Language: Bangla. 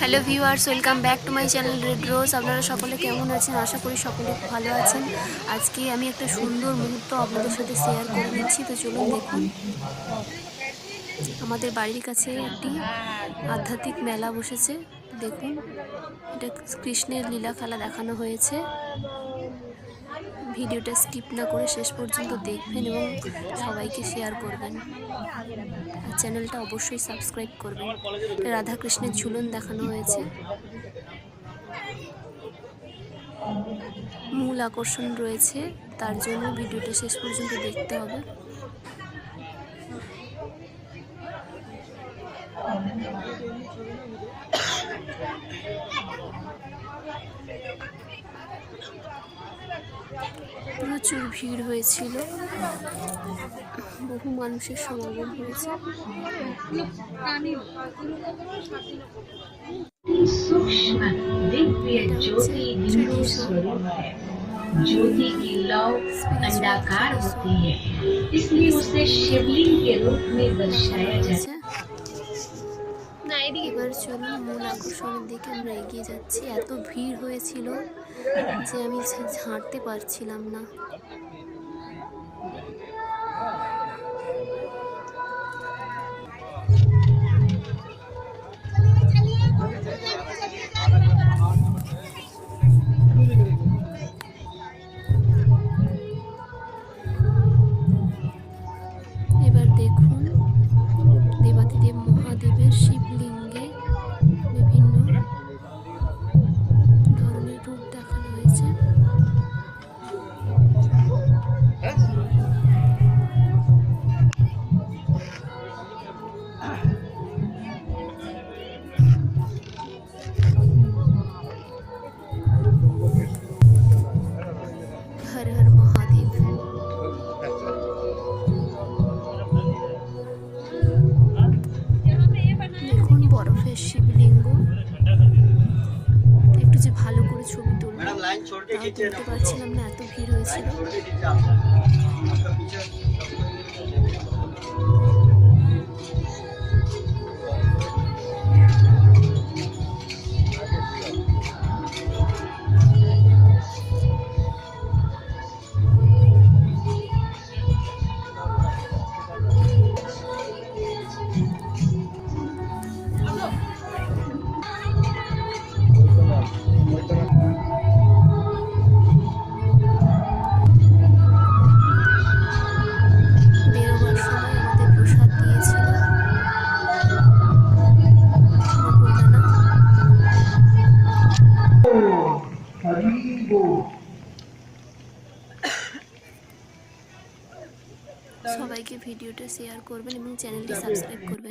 Hello viewers, welcome back to my channel Red Rose. আপনারা সকলে কেমন আছেন? আশা করি সকলে ভালো আছেন। আজকে আমি একটা সুন্দর মুহূর্ত আপনাদের সাথে শেয়ার করে দিচ্ছি। তো চলুন দেখুন। আমাদের বাড়ির কাছে একটি আধ্যাত্মিক মেলা বসেছে। দেখুন, এটা কৃষ্ণের লীলা খেলা দেখানো হয়েছে। ভিডিওটা স্কিপ না করে শেষ পর্যন্ত দেখবেন এবং সবাইকে শেয়ার করবেন। আর চ্যানেলটা অবশ্যই সাবস্ক্রাইব করবেন। রাধাকৃষ্ণের ঝুলন দেখানো হয়েছে। মূল আকর্ষণ রয়েছে, তার জন্য ভিডিওটা শেষ পর্যন্ত দেখতে হবে। প্রচুর ভিড় হয়েছিল বহু মানুষের সমাগম হয়েছে सूक्ष्म दिव्य ज्योति बिंदु स्वरूप है ज्योति की लौ अंडाकार होती है इसलिए उसे शिवलिंग के रूप में दर्शाया जाता है আচ্ছা এবার চলুন মূল আকর্ষণের দিকে আমরা এগিয়ে যাচ্ছি। এত ভিড় হয়েছিল যে আমি হাঁটতে পারছিলাম না। দেখুন বরফের শিবলিঙ্গ। একটু যে ভালো করে ছবি তুললাম তাও দেখতে পাচ্ছিলাম না এত ভিড় হয়েছিল। সবাইকে ভিডিওটা শেয়ার করবেন এবং চ্যানেলটি সাবস্ক্রাইব করবেন